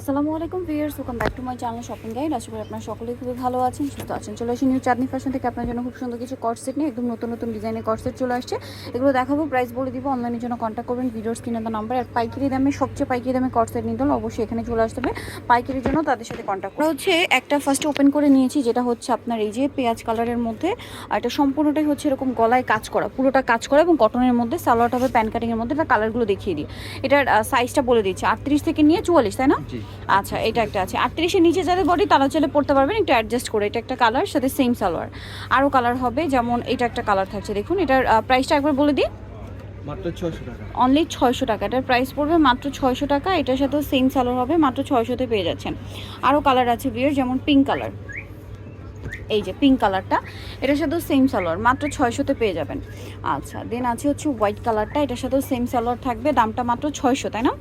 আসসালামু আলাইকুম viewers welcome back to my channel shopping guide আশা করি আপনারা সকলেই খুবই ভালো আছেন, সুস্থ আছেন। চলে আসি নিউ চাঁদনি ফ্যাশন থেকে। আপনার জন্য খুব সুন্দর কিছু কটসেট নিয়ে, একদম নতুন নতুন ডিজাইনের কটসেট চলে আসছে। এগুলো দেখাবো প্রাইস বলে দিব অনলাইনের জন্য কন্ট্যাক্ট করবেন ভিডিওর স্ক্রিনে তো নাম্বার আর পাইকারি দামে, সবচেয়ে পাইকারি দামে কটসেট নিতে হলে অবশ্যই এখানে চলে আসতে হবে। পাইকারির জন্য তাদের সাথে কন্ট্যাক্ট করা হচ্ছে, একটা ফার্স্ট ওপেন করে নিয়েছি, যেটা হচ্ছে আপনার এই যে পেঁয়াজ কালারের মধ্যে, আর এটা সম্পূর্ণটাই হচ্ছে এরকম গলায় কাজ করা, পুরোটা কাজ করা এবং কটনের মধ্যে সালোয়ারটা হবে প্যান কাটিংয়ের মধ্যে, এটা কালারগুলো দেখিয়ে দিই। এটার সাইজটা বলে দিচ্ছি, আটত্রিশ থেকে নিয়ে চুয়াল্লিশ, তাই না? আচ্ছা এটা একটা আছে। আটত্রিশের নিচে যাদের বডি তারা চলে পড়তে পারবেন একটু অ্যাডজাস্ট করে। এটা একটা কালার সাথে সেম সালোয়ার। আরও কালার হবে যেমন এটা একটা কালার থাকছে। দেখুন এটার প্রাইসটা একবার বলে দিই। মাত্র ছশো টাকা। অনলি ছয়শো টাকা। এটার প্রাইস পড়বে মাত্র ছয়শো টাকা। এটার সাথেও সেম সালোয়ার হবে মাত্র ছয়শোতে পেয়ে যাচ্ছেন। আরও কালার আছে বিয়ের যেমন পিঙ্ক কালার এই যে পিঙ্ক কালারটা এটার সাথেও সেম সালোয়ার মাত্র ছয়শোতে পেয়ে যাবেন। আচ্ছা দেন আছে হচ্ছে হোয়াইট কালারটা এটার সাথেও সেম সালোয়ার থাকবে দামটা মাত্র ছয়শো তাই না?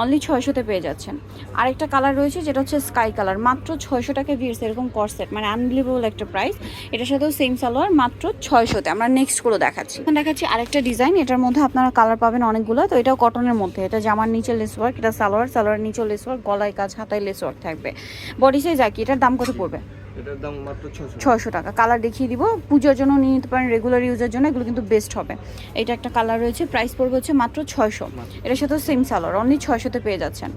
অনলি ছয়শোতে পেয়ে যাচ্ছেন। আরেকটা কালার রয়েছে যেটা হচ্ছে স্কাই কালার মাত্র ছয়শো টাকা ভিড়স এরকম করসেট মানে আনবিলিভেবল একটা প্রাইস এটার সাথেও সেম সালোয়ার মাত্র ছয়শোতে আমরা নেক্সটগুলো দেখাচ্ছি। এখন দেখাচ্ছি আরেকটা ডিজাইন এটার মধ্যে আপনারা কালার পাবেন অনেকগুলো তো এটাও কটনের মধ্যে। এটা জামার নিচে লেস ওয়ার্ক এটা সালোয়ার সালোয়ার নিচে লেস ওয়ার্ক গলায় কাজ হাতায় লেস ওয়ার্ক থাকবে। বডি সাইজ কি এটার দাম কত পড়বে? এটার দাম মাত্র ছশো টাকা। কালার দেখিয়ে দিব। পুজোর জন্য নিয়ে নিতে পারেন রেগুলার ইউজের জন্য এগুলো কিন্তু বেস্ট হবে। এটা একটা কালার রয়েছে প্রাইস পড়বে হচ্ছে মাত্র ছয়শো। এটার সাথে সেম সালোয়ার অনলি ছয়শোতে পেয়ে যাচ্ছেন।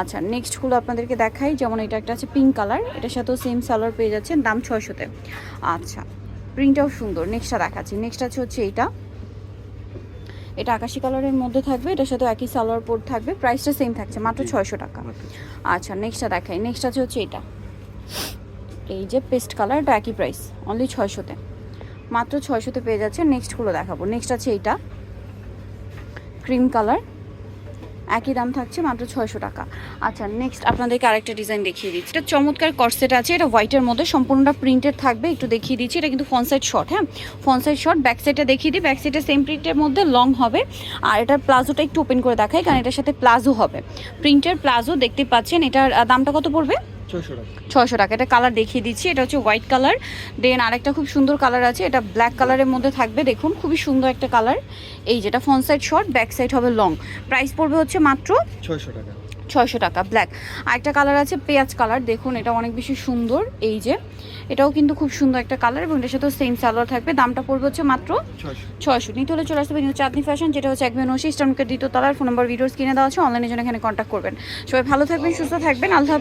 আচ্ছা নেক্সটগুলো আপনাদেরকে দেখাই। যেমন এটা একটা আছে পিঙ্ক কালার এটার সাথেও সেম সালোয়ার পেয়ে যাচ্ছেন দাম ছয়শোতে। আচ্ছা প্রিন্টটাও সুন্দর। নেক্সটটা দেখাচ্ছি। নেক্সট আছে হচ্ছে এইটা এটা আকাশি কালারের মধ্যে থাকবে এটার সাথে একই সালোয়ার পোর্ট থাকবে। প্রাইসটা সেম থাকছে মাত্র ছয়শো টাকা। আচ্ছা নেক্সটটা দেখাই। নেক্সট আছে হচ্ছে এটা। এই যে পেস্ট কালার, এটা একই প্রাইস অনলি ছয়শোতে। মাত্র ছয়শোতে পেয়ে যাচ্ছে নেক্সটগুলো দেখাবো। নেক্সট আছে এইটা ক্রিম কালার একই দাম থাকছে মাত্র ছয়শো টাকা। আচ্ছা নেক্সট আপনাদেরকে আরেকটা ডিজাইন দেখিয়ে দিচ্ছি। এটা চমৎকার কর্সেট আছে, এটা হোয়াইটের মধ্যে সম্পূর্ণটা প্রিন্টেড থাকবে, একটু দেখিয়ে দিচ্ছি। এটা কিন্তু সাইড শর্ট হ্যাঁ? সাইড শর্ট ব্যাক সাইডটা দেখিয়ে দিই। ব্যাক সাইডে সেম প্রিন্টের মধ্যে লং হবে। আর এটার প্লাজোটা একটু ওপেন করে দেখাই, কারণ এটার সাথে প্লাজো হবে। প্রিন্টের প্লাজো দেখতে পাচ্ছেন, এটার দামটা কত পড়বে? ছয়শো টাকা। এটা কালার দেখিয়ে দিচ্ছি। এটা হচ্ছে হোয়াইট কালার দেন আরেকটা খুব সুন্দর কালার আছে। এটা ব্ল্যাক কালারের মধ্যে থাকবে। দেখুন খুবই সুন্দর একটা কালার এই যেটা front side short back side হবে লং প্রাইস পড়বে হচ্ছে মাত্র ছয়শো টাকা। ছয়শো টাকা ব্ল্যাক আরেকটা কালার আছে পেঁয়াজ কালার দেখুন এটা অনেক বেশি সুন্দর। এই যে এটাও কিন্তু খুব সুন্দর একটা কালার এবং এটার সাথেও সেম সালোয়ার থাকবে। দামটা পড়বে হচ্ছে মাত্র ছয়শো। নিতে হলে চলে আসতে হবে নিউ চাঁদনি ফ্যাশন যেটা হচ্ছে একবার নশি স্টানকের দ্বিতীয় তলার ফোন নাম্বার ভিডিওস কিনে দেওয়া আছে। অনলাইনে জন্য এখানে কন্ট্যাক্ট করবেন। সবাই ভালো থাকবেন সুস্থ থাকবেন। আল্লাহ